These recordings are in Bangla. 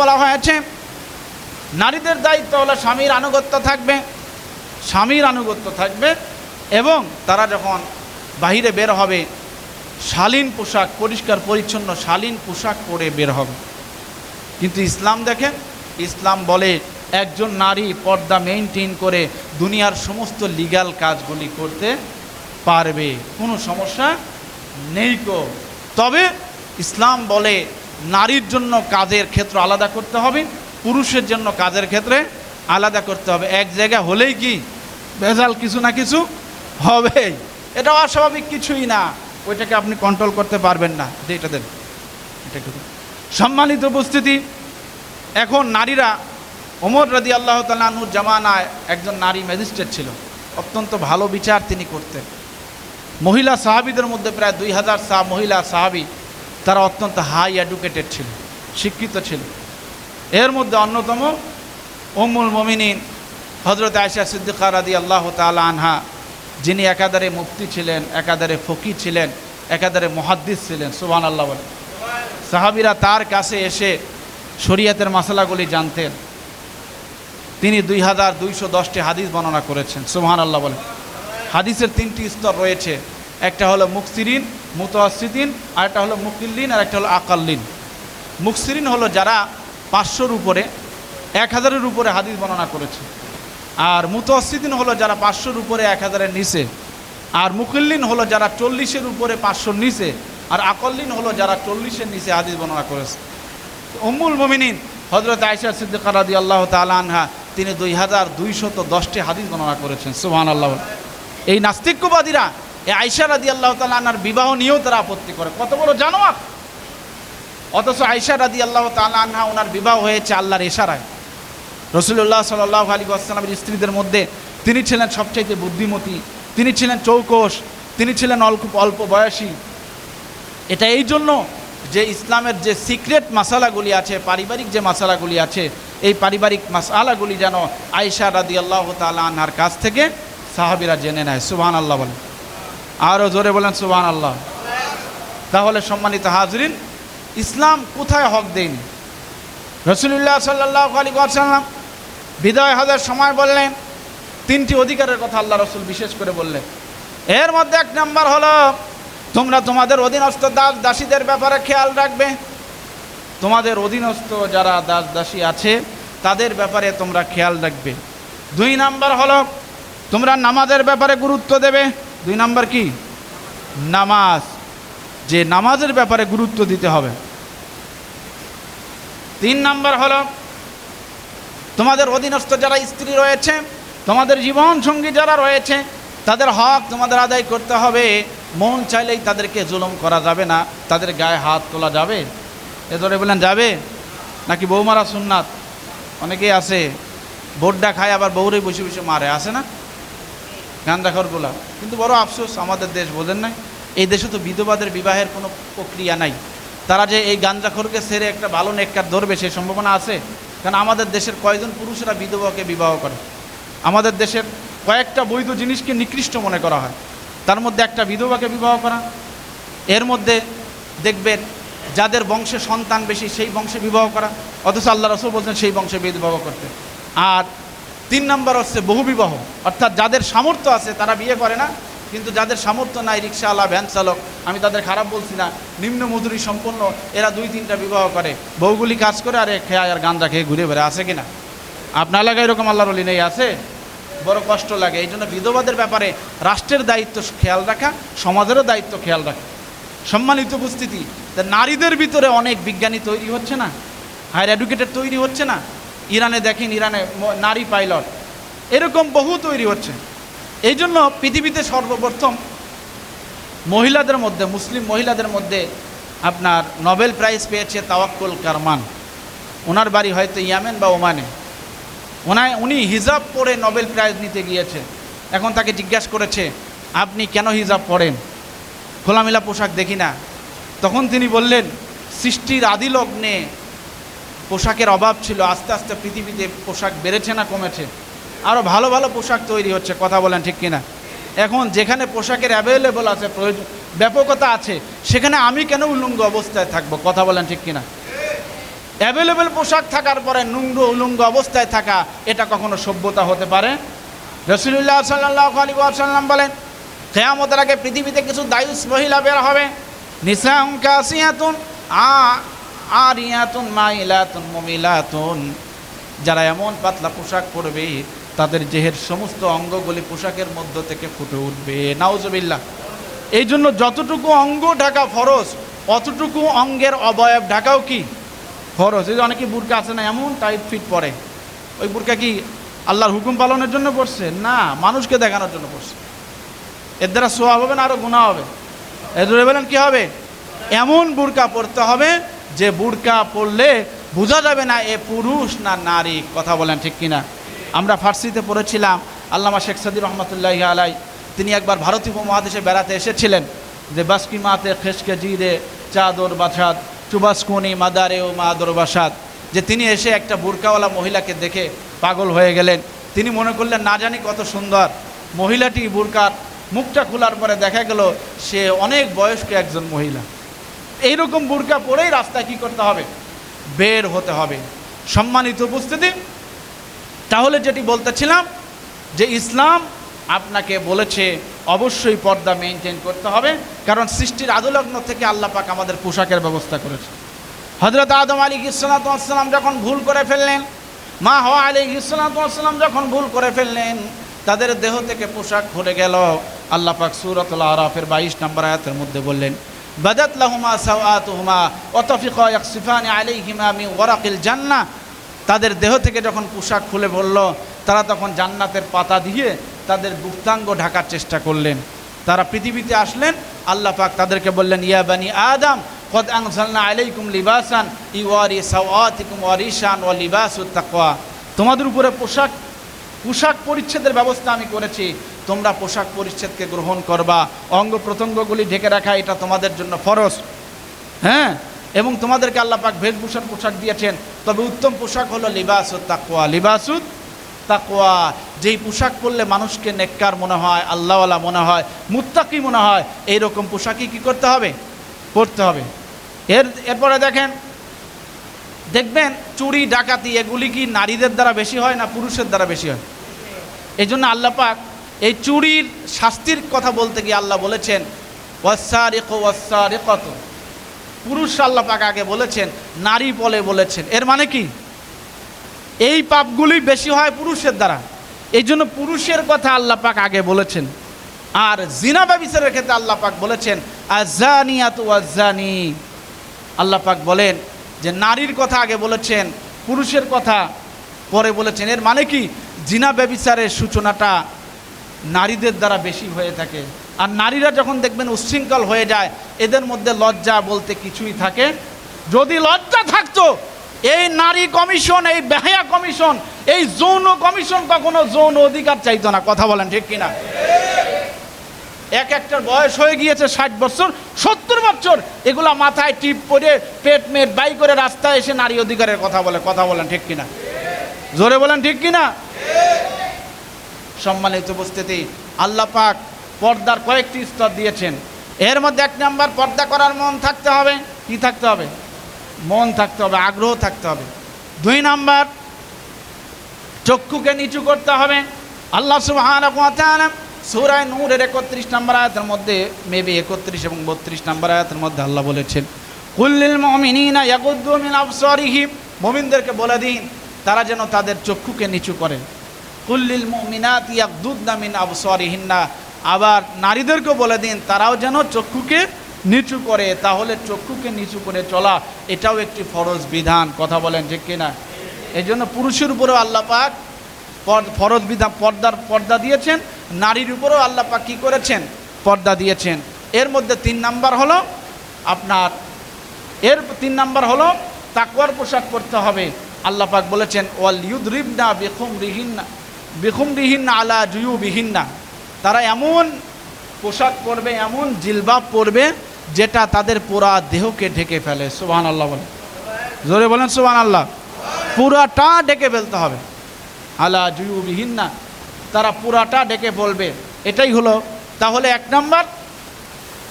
বলা হয়েছে, নারীদের দায়িত্ব হলো স্বামীর আনুগত্য থাকবে, স্বামীর আনুগত্য থাকবে এবং তারা যখন বাহিরে বের হবে, শালীন পোশাক, পরিষ্কার, পরিচ্ছন্ন, শালীন পোশাক পরে বের হবে। কিন্তু ইসলাম দেখেন ইসলাম বলে একজন নারী পর্দা মেনটেন করে দুনিয়ার সমস্ত লিগ্যাল কাজগুলি করতে পারবে, কোনো সমস্যা নেই কো তবে ইসলাম বলে নারীর জন্য কাজের ক্ষেত্র আলাদা করতে হবে, পুরুষের জন্য কাজের ক্ষেত্রে আলাদা করতে হবে। এক জায়গা হলেই কি? ভেজাল কিছু না কিছু হবেই। এটা অস্বাভাবিক কিছুই না। ওইটাকে আপনি কন্ট্রোল করতে পারবেন না। এটা দেন। এটা। সম্মানিত উপস্থিতি, এখন নারীরা, ওমর রাদি আল্লাহ তালুর জামানায় একজন নারী ম্যাজিস্ট্রেট ছিল। অত্যন্ত ভালো বিচার তিনি করতেন। মহিলা সাহাবিদের মধ্যে প্রায় দুই হাজার সাহ, মহিলা সাহাবি তারা অত্যন্ত হাই এডুকেটেড ছিল, শিক্ষিত ছিল। এর মধ্যে অন্যতম ওমুল মমিনিন হজরত আয়সা সিদ্দিকা রাদি আল্লাহ তালা আনহা, যিনি একাধারে মুফতি ছিলেন, একাধারে ফকির ছিলেন, একাধারে মহাদ্দিস ছিলেন সুবহান আল্লাহ বলেন সাহাবিরা তার কাছে এসে শরিয়াতের মশলাগুলি জানতেন। তিনি দুই হাজার দুইশো দশটি হাদিস বর্ণনা করেছেন সুবহান আল্লাহ বলেন হাদিসের তিনটি স্তর রয়েছে। একটা হলো মুকসিরিন মুতআসিদিন আর একটা হলো মুকিল্লিন আর একটা হলো আকাল্লিন। মুকসিরিন হলো যারা পাঁচশোর উপরে, এক হাজারের উপরে হাদিস বর্ণনা করেছে। আর মুতআসিদিন হলো যারা পাঁচশোর উপরে, এক হাজারের নিচে। আর মুকিল্লিন হলো যারা চল্লিশের উপরে, পাঁচশোর নিচে। আর আকল্লিন হলো যারা চল্লিশের নিচে হাদিস বর্ণনা করেছে। উম্মুল মমিনিন হজরত আয়সা সিদ্দিকা রাদি আল্লাহ আনহা, তিনি দুই হাজার দুইশত দশটি হাদিস বর্ণনা করেছেন সুবহান আল্লাহ এই নাস্তিক্যবাদীরা এই আয়সা রাদি আল্লাহ আনহার বিবাহ নিয়েও তারা আপত্তি করে। কত বড় জানোয়ার! অথচ আয়সা রাদি আল্লাহ আনহা ওনার বিবাহ হয়েছে আল্লাহর এশারায় রসুল্লাহ সাল্লাহ আলী আসসালামের স্ত্রীদের মধ্যে তিনি ছিলেন সবচাইতে বুদ্ধিমতী, তিনি ছিলেন চৌকস তিনি ছিলেন অল্প অল্প বয়সী। এটা এই জন্য যে ইসলামের যে সিক্রেট মশালাগুলি আছে, পারিবারিক যে মশালাগুলি আছে, এই পারিবারিক মশালাগুলি যেন আয়সা রাদি আল্লাহ তালা আনহার কাছ থেকে সাহাবিরা জেনে নেয়। সুবহান আল্লাহ বলেন। আরও জোরে বলেন সুবহান আল্লাহ তাহলে সম্মানিত হাজরিন, ইসলাম কোথায় হক দেয়নি? রসুলুল্লাহ সাল্লাহ আলী সাল্লাম বিদায় হাজার সময় বললেন, তিনটি অধিকারের কথা আল্লাহ রসুল বিশেষ করে বললেন। এর মধ্যে এক নাম্বার হলো, তোমরা তোমাদের অধীনস্থ দাস দাসীদের ব্যাপারে খেয়াল রাখবে। তোমাদের অধীনস্থ যারা দাস দাসী আছে, তাদের ব্যাপারে তোমরা খেয়াল রাখবে। দুই নাম্বার হলো, তোমরা নামাজের ব্যাপারে গুরুত্ব দেবে। দুই নাম্বার কি? নামাজ। যে নামাজের ব্যাপারে গুরুত্ব দিতে হবে। তিন নাম্বার হলো, তোমাদের অধীনস্থ যারা স্ত্রী রয়েছে, তোমাদের জীবন সঙ্গী যারা রয়েছে, তাদের হক তোমাদের আদায় করতে হবে। মন চাইলেই তাদেরকে জুলুম করা যাবে না, তাদের গায়ে হাত তোলা যাবে। এ ধরে বললেন যাবে? নাকি বউ মারা সুন্নাত? অনেকেই আছে বোর্ডটা খায়, আবার বউরে বসে বসে মারে আসে না? গান্দাখরগুলা কিন্তু বড় আফসোস, আমাদের দেশ বোঝেন নাই। এই দেশে তো বিধবাদের বিবাহের কোনো প্রক্রিয়া নাই। তারা যে এই গাঞ্জাখোরকে সেরে একটা ভালো নেককার ধরবে সেই সম্ভাবনা আছে? কারণ আমাদের দেশের কয়েকজন পুরুষরা বিধবাকে বিবাহ করে? আমাদের দেশের কয়েকটা বৈধ জিনিসকে নিকৃষ্ট মনে করা হয়। তার মধ্যে একটা বিধবাকে বিবাহ করা। এর মধ্যে দেখবেন, যাদের বংশে সন্তান বেশি, সেই বংশে বিবাহ করা। অথচ আল্লাহ রসুল বলছেন, সেই বংশে বিবাহ করতে। আর তিন নম্বর হচ্ছে বহুবিবাহ অর্থাৎ যাদের সামর্থ্য আছে, তারা বিয়ে করে না, কিন্তু যাদের সামর্থ্য নাই, রিক্সাওয়ালা, ভ্যান চালক, আমি তাদের খারাপ বলছি না, নিম্ন মজুরি সম্পন্ন, এরা দুই, তিনটা বিবাহ করে। বউগুলি কাজ করে আর খেয়ে আর গান্দা খেয়ে ঘুরে বেড়ে আছে কিনা? আপনার এলাকায় এরকম আল্লাহর অলি নেই, আছে? বড় কষ্ট লাগে এই জন্য বিধবাদের ব্যাপারে রাষ্ট্রের দায়িত্ব খেয়াল রাখা, সমাজেরও দায়িত্ব খেয়াল রাখা। সম্মানিত উপস্থিতি নারীদের ভিতরে অনেক বিজ্ঞানী তৈরি হচ্ছে না? হায়ার এডুকেটেড তৈরি হচ্ছে না? ইরানে দেখেন ইরানে নারী পাইলট। এরকম বহু তৈরি হচ্ছে। এই জন্য পৃথিবীতে সর্বপ্রথম মহিলাদের মধ্যে, মুসলিম মহিলাদের মধ্যে আপনার নোবেল প্রাইজ পেয়েছে তাওয়াক্কুল কারমান। ওনার বাড়ি হয়তো ইয়ামেন বা ওমানে। ওনায়, উনি হিজাব পরে নোবেল প্রাইজ নিতে গিয়েছে। এখন তাকে জিজ্ঞাসা করেছে, আপনি কেন হিজাব পরেন? খোলামেলা পোশাক দেখি না? তখন তিনি বললেন, সৃষ্টির আদি লগ্নে পোশাকের অভাব ছিল, আস্তে আস্তে পৃথিবীতে পোশাক বেড়েছে না কমেছে? আরও ভালো ভালো পোশাক তৈরি হচ্ছে, কথা বলেন ঠিক কিনা? এখন যেখানে পোশাকের অ্যাভেলেবল আছে প্রয়োজন ব্যাপকতা আছে, সেখানে আমি কেন উল্লঙ্গ অবস্থায় থাকব, কথা বলেন ঠিক কিনা? অ্যাভেলেবেল পোশাক থাকার পরে নুঙ্গ, উলুঙ্গ অবস্থায় থাকা, এটা কখনো সভ্যতা হতে পারে? রসুল্লাহ সাল্লাহ আলী আসাল্লাম বলেন, কেয়ামতের আগে পৃথিবীতে কিছু দায়ুস মহিলা বের হবে। নিসাম কাসিয়াতুন, আ আরিয়াতুন, মাইলাতুন, মমিলাতুন। যারা এমন পাতলা পোশাক পরবে, তাদের দেহের সমস্ত অঙ্গগুলি পোশাকের মধ্য থেকে ফুটে উঠবে। নাউজবিল্লাহ। এই জন্য যতটুকু অঙ্গ ঢাকা ফরজ, অতটুকু অঙ্গের অবয়ব ঢাকাও কি ফরজ? এই যে অনেকে বুরকা আছে না, এমন টাইট ফিট পরে। ওই বুরকা কি আল্লাহর হুকুম পালনের জন্য পড়ছে না, মানুষকে দেখানোর জন্য পড়ছে এর দ্বারা সোয়াব হবে না আরও গুণা হবে। এর বলেন কী হবে? এমন বুরকা পড়তে হবে যে বুরকা পড়লে বোঝা যাবে না এ পুরুষ না নারী, কথা বলেন ঠিক কিনা? আমরা ফার্সিতে পড়েছিলাম, আল্লামা শেখ সাদি রহমতুল্লাহ আলাই তিনি একবার ভারতীয় উপমহাদেশে বেড়াতে এসেছিলেন, যে বাসকি মাতে খেসকে জিরে চাদর বাসাদ চুবাসকুনি মাদারে ও মাদর বাসাদ যে তিনি এসে একটা বুরকাওয়ালা মহিলাকে দেখে পাগল হয়ে গেলেন। তিনি মনে করলেন, না জানি কত সুন্দর। মহিলাটি বুরকার মুখটা খোলার পরে দেখা গেল, সে অনেক বয়স্ক একজন মহিলা। এইরকম বুরকা পরেই রাস্তায় কি করতে হবে? বের হতে হবে। সম্মানিত উপস্থিতি, তাহলে যেটি বলতেছিলাম যে ইসলাম আপনাকে বলেছে অবশ্যই পর্দা মেনটেন করতে হবে, কারণ সৃষ্টির আদলগ্ন থেকে আল্লাহ পাক আমাদের পোশাকের ব্যবস্থা করেছে হজরত আদম আলী ইসলাতাম যখন ভুল করে ফেললেন, মা হওয়া আলী ইসলাতাম যখন ভুল করে ফেললেন, তাদের দেহ থেকে পোশাক খুলে গেল। আল্লাহ পাক সুরতুল আরাফের বাইশ নম্বর আয়াতের মধ্যে বললেন বাদাত লাহুমা সাওয়াতুহুমা ওয়াতাফিকা ইয়াকসিফানি আলাইহিমা মিন ওয়ারাকিল জান্নাহ তাদের দেহ থেকে যখন পোশাক খুলে বলল তারা তখন জান্নাতের পাতা দিয়ে তাদের গুপ্তাঙ্গ ঢাকার চেষ্টা করলেন। তারা পৃথিবীতে আসলেন, আল্লাহ পাক তাদেরকে বললেন, ইয়া বানি আদম, কদ আনসালনা আলাইকুম লিবাসান ইওয়ারি সাওয়াতিকুম ওয়ারিশান ওয়া লিবাসুত তাকওয়া। তোমাদের উপরে পোশাক পোশাক পরিচ্ছেদের ব্যবস্থা আমি করেছি। তোমরা পোশাক পরিচ্ছেদকে গ্রহণ করবা। অঙ্গ প্রত্যঙ্গগুলি ঢেকে রাখা, এটা তোমাদের জন্য ফরজ। হ্যাঁ? এবং তোমাদেরকে আল্লাহ পাক বেশভূষণ পোশাক দিয়েছেন। তবে উত্তম পোশাক হলো লিবাসুত তাকোয়া লিবাসুত তাকোয়া যেই পোশাক পরলে মানুষকে নেককার মনে হয়, আল্লাহওয়ালা মনে হয়, মুত্তাকি মনে হয়, এইরকম পোশাকই কী করতে হবে? পরতে হবে। এর, এরপরে দেখেন দেখবেন চুরি, ডাকাতি, এগুলি কি নারীদের দ্বারা বেশি হয় না পুরুষের দ্বারা বেশি হয়? এই জন্য আল্লাহ পাক এই চুরির শাস্তির কথা বলতে গিয়ে আল্লাহ বলেছেন ওয়াসারিক ওয়াসারিকত পুরুষ আল্লাহ পাক আগে বলেছেন, নারী বলে বলেছেন। এর মানে কি? এই পাপগুলি বেশি হয় পুরুষের দ্বারা। এই জন্য পুরুষের কথা আল্লাহ পাক আগে বলেছেন। আর জিনা ব্যবিচারের ক্ষেত্রে আল্লাহ পাক বলেছেন আজানিয়াত ওয়াজানি আল্লাহ পাক বলেন যে নারীর কথা আগে বলেছেন, পুরুষের কথা পরে বলেছেন। এর মানে কি? জিনা ব্যবিচারের সূচনাটা নারীদের দ্বারা বেশি হয়ে থাকে। আর নারীরা যখন দেখবেন উচ্ছৃঙ্খল হয়ে যায়, এদের মধ্যে লজ্জা বলতে কিছুই থাকে। যদি লজ্জা থাকতো, এই নারী কমিশন, এই বেহায়া কমিশন, এই যৌন কমিশন কখনো যৌন অধিকার চাইতো না। কথা বলেন ঠিক কিনা? এক একটার বয়স হয়ে গিয়েছে ষাট বছর, সত্তর বছর। এগুলা মাথায় টিপ করে পেট মেট বাই করে রাস্তায় এসে নারী অধিকারের কথা বলে, কথা বলেন ঠিক কিনা? জোরে বলেন ঠিক কিনা? সম্মানিত উপস্থিতি, আল্লাহ পাক পর্দার কয়েকটি স্তর দিয়েছেন। এর মধ্যে এক নাম্বার, পর্দা করার মন থাকতে হবে। কি থাকতে হবে? মন থাকতে হবে, আগ্রহ থাকতে হবে। দুই নাম্বার, চক্ষুকে নিচু করতে হবে। আল্লাহ সুবাহ সুরায় নূরের একত্রিশ নম্বর আয়াতের মধ্যে মেবি একত্রিশ এবং বত্রিশ নম্বর আয়াতের মধ্যে আল্লাহ বলেছেন কুল্লিল মমিনা ইয়াকুদ্দু মিন আবসারিহিম। মুমিনদেরকে বলে দিন, তারা যেন তাদের চক্ষুকে নিচু করে। কুল্লিল মুমিনাত ইয়াকদুদনা মিন আবসারিহিন্না। আবার নারীদেরকে বলে দিন, তারাও যেন চক্ষুকে নিচু করে। তাহলে চক্ষুকে নিচু করে চলা, এটাও একটি ফরজ বিধান। কথা বলেন ঠিক কিনা? এই জন্য পুরুষের উপরেও আল্লাহ পাক পর- ফরজ বিধান পর্দার পর্দা দিয়েছেন, নারীর উপরেও আল্লাহ পাক কী করেছেন? পর্দা দিয়েছেন। এর মধ্যে তিন নাম্বার হলো আপনার, এর তিন নাম্বার হলো তাকওয়ার পোশাক পরতে হবে। আল্লাহ পাক বলেছেন, ওয়াল ইউদ্রিবনা বেখুম রিহিন্না বেখুম রিহিন্না আলা জুয়ু বিহিন্না তারা এমন পোশাক পরবে, এমন জিলবাব পরবে, যেটা তাদের পুরা দেহকে ঢেকে ফেলে। সুবহান আল্লাহ বলে জোরে বলেন সুবহান আল্লাহ পুরাটা ঢেকে ফেলতে হবে। আলা জুয়ু বিহিন্না তারা পুরাটা ডেকে বলবে। এটাই হলো, তাহলে এক নাম্বার,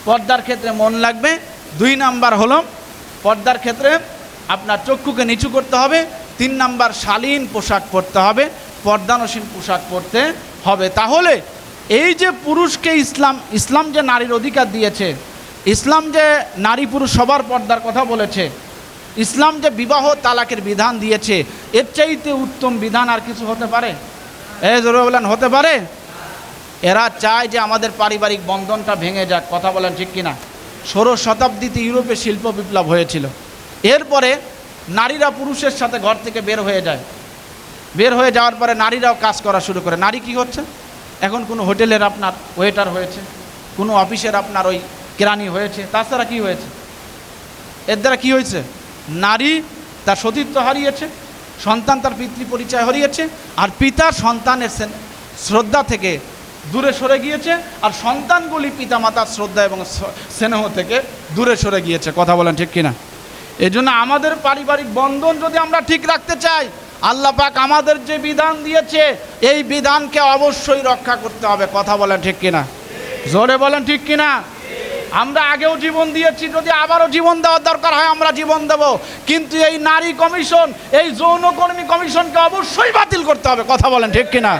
পর্দার ক্ষেত্রে মন লাগবে। দুই নাম্বার হলো, পর্দার ক্ষেত্রে আপনার চক্ষুকে নিচু করতে হবে। তিন নাম্বার, শালীন পোশাক পরতে হবে, পর্দানসীন পোশাক পরতে হবে। তাহলে এই যে পুরুষকে ইসলাম ইসলাম যে নারীর অধিকার দিয়েছে, ইসলাম যে নারী পুরুষ সবার পর্দার কথা বলেছে ইসলাম যে বিবাহ তালাকের বিধান দিয়েছে, এর চাইতে উত্তম বিধান আর কিছু হতে পারে? এ বলেন, হতে পারে? এরা চায় যে আমাদের পারিবারিক বন্ধনটা ভেঙে যাক, কথা বলেন ঠিক কিনা? ষোড়শ শতাব্দীতে ইউরোপে শিল্প বিপ্লব হয়েছিল। এরপরে নারীরা পুরুষের সাথে ঘর থেকে বের হয়ে যায়। বের হয়ে যাওয়ার পরে নারীরাও কাজ করা শুরু করে। নারী কি হচ্ছে? এখন কোনো হোটেলের আপনার ওয়েটার হয়েছে, কোনো অফিসের আপনার ওই কেরানি হয়েছে, তাছাড়া কি হয়েছে? এর দ্বারা কি হয়েছে? নারী তার সতীত্ব হারিয়েছে, সন্তান তার পিতৃ পরিচয় হারিয়েছে, আর পিতা সন্তানের শ্রদ্ধা থেকে দূরে সরে গিয়েছে, আর সন্তানগুলি পিতামাতার শ্রদ্ধা এবং স্নেহ থেকে দূরে সরে গিয়েছে। কথা বলেন ঠিক কিনা? এই জন্য আমাদের পারিবারিক বন্ধন যদি আমরা ঠিক রাখতে চাই, আল্লাহ পাক আমাদের যে বিধান দিয়েছে, এই বিধানকে অবশ্যই রক্ষা করতে হবে। কথা বলেন ঠিক কিনা? জোরে বলেন ঠিক কিনা? আমরা আগেও জীবন দিয়েছি, যদি আবারও জীবন দেওয়ার দরকার হয়, আমরা জীবন দেব। কিন্তু এই নারী কমিশন, এই যৌনকর্মী কমিশনকে অবশ্যই বাতিল করতে হবে, কথা বলেন ঠিক কিনা?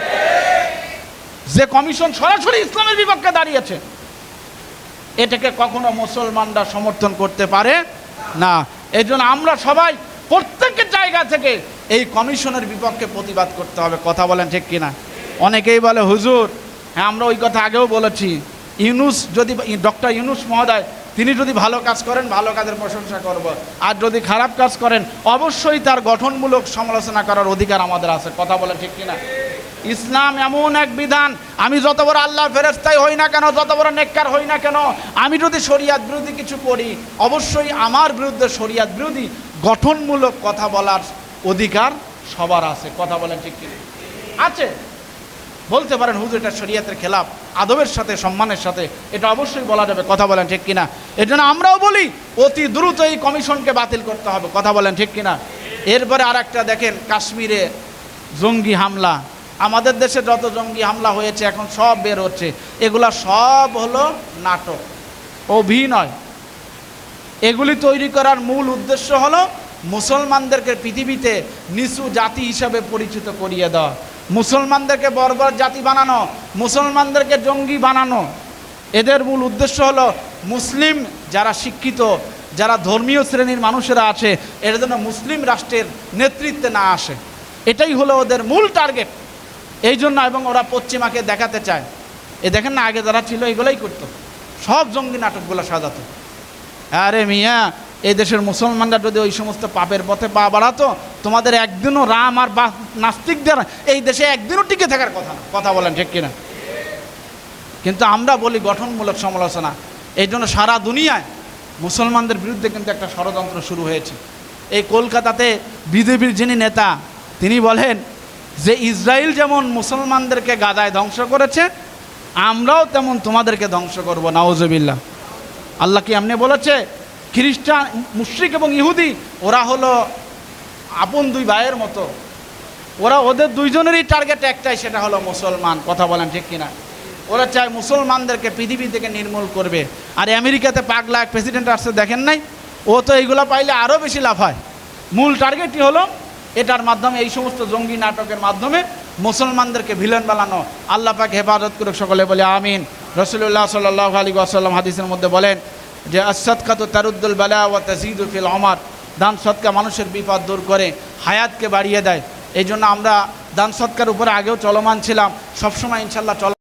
যে কমিশন সরাসরি ইসলামের বিপক্ষে দাঁড়িয়েছে, এটাকে কখনো মুসলমানরা সমর্থন করতে পারে না। এই আমরা সবাই প্রত্যেকের জায়গা থেকে এই কমিশনের বিপক্ষে প্রতিবাদ করতে হবে, কথা বলেন ঠিক কিনা? অনেকেই বলে, হুজুর হ্যাঁ আমরা ওই কথা আগেও বলেছি ইউনুস যদি, ডক্টর ইউনুস মহোদয়, তিনি যদি ভালো কাজ করেন, ভালো কাজের প্রশংসা করব। আর যদি খারাপ কাজ করেন, অবশ্যই তার গঠনমূলক সমালোচনা করার অধিকার আমাদের আছে। কথা বলেন ঠিক কিনা? ইসলাম এমন এক বিধান, আমি যত বড় আল্লাহ ফেরেস্তাই হই না কেন, যত বড় নেককার হই না কেন, আমি যদি শরিয়াত বিরোধী কিছু করি, অবশ্যই আমার বিরুদ্ধে শরিয়াত বিরোধী গঠনমূলক কথা বলার অধিকার সবার আছে। কথা বলেন ঠিক কিনা? আছে। বলতে পারেন, হুজুর, এটা শরিয়াতের খেলাফ। আদবের সাথে, সম্মানের সাথে। এটা অবশ্যই বলা যাবে। কথা বলেন ঠিক কিনা? এর জন্য আমরাও বলি, অতি দ্রুত এই কমিশনকে বাতিল করতে হবে। কথা বলেন ঠিক কিনা? এরপরে আর একটা দেখেন, কাশ্মীরে জঙ্গি হামলা। আমাদের দেশে যত জঙ্গি হামলা হয়েছে, এখন সব বের হচ্ছে। এগুলা সব হলো নাটক, অভিনয়। এগুলি তৈরি করার মূল উদ্দেশ্য হলো মুসলমানদেরকে পৃথিবীতে নিচু জাতি হিসাবে পরিচিত করিয়ে দেওয়া। মুসলমানদেরকে বর্বর জাতি বানানো, মুসলমানদেরকে জঙ্গি বানানো। এদের মূল উদ্দেশ্য হলো মুসলিম যারা শিক্ষিত, যারা ধর্মীয় শ্রেণির মানুষেরা আছে, এর জন্য মুসলিম রাষ্ট্রের নেতৃত্বে না আসে। এটাই হলো ওদের মূল টার্গেট। এই জন্য এবং ওরা পশ্চিমাকে দেখাতে চায়। এ দেখেন না, আগে যারা ছিল এগুলোই করতো। সব জঙ্গি নাটকগুলো সাজাতো। আরে মিয়া এই দেশের মুসলমানরা যদি ওই সমস্ত পাপের পথে পা বাড়াতো, তোমাদের একদিনও রাম আর বা নাস্তিকদের এই দেশে একদিনও টিকে থাকার কথা না। কথা বলেন ঠিক কিনা? কিন্তু আমরা বলি গঠনমূলক সমালোচনা। এই জন্য সারা দুনিয়ায় মুসলমানদের বিরুদ্ধে কিন্তু একটা ষড়যন্ত্র শুরু হয়েছে। এই কলকাতাতে বিজেপির যিনি নেতা, তিনি বলেন যে ইসরায়েল যেমন মুসলমানদেরকে গাদায় ধ্বংস করেছে, আমরাও তেমন তোমাদেরকে ধ্বংস করব নাওজবিল্লা আল্লাহ কি এমনি বলেছে? খ্রিস্টান, মুশ্রিক এবং ইহুদি, ওরা হলো আপন দুই ভাইয়ের মতো। ওরা ওদের দুইজনেরই টার্গেট একটাই, সেটা হলো মুসলমান। কথা বলেন ঠিক কিনা? ওরা চায় মুসলমানদেরকে পৃথিবী থেকে নির্মূল করবে। আর আমেরিকাতে পাগলা এক প্রেসিডেন্ট আসছে, দেখেন নাই? ও তো এইগুলো পাইলে আরও বেশি লাভ হয়। মূল টার্গেটই হলো, এটার মাধ্যমে, এই সমস্ত জঙ্গি নাটকের মাধ্যমে মুসলমানদেরকে ভিলেন বানানো। আল্লাহ পাক হেফাজত করুক সকলে, বলে আমিন। রসুল্লাহ সাল্লাহ আলী আসাল্লাম হাদিসের মধ্যে বলেন যে আসৎকাত তারুদ্দুল বালা ও তাজিদুল অমার দান সৎকা মানুষের বিপদ দূর করে, হায়াতকে বাড়িয়ে দেয়। এই জন্য আমরা দান সৎকার উপরে আগেও চলমান ছিলাম, সবসময় ইনশাল্লাহ চল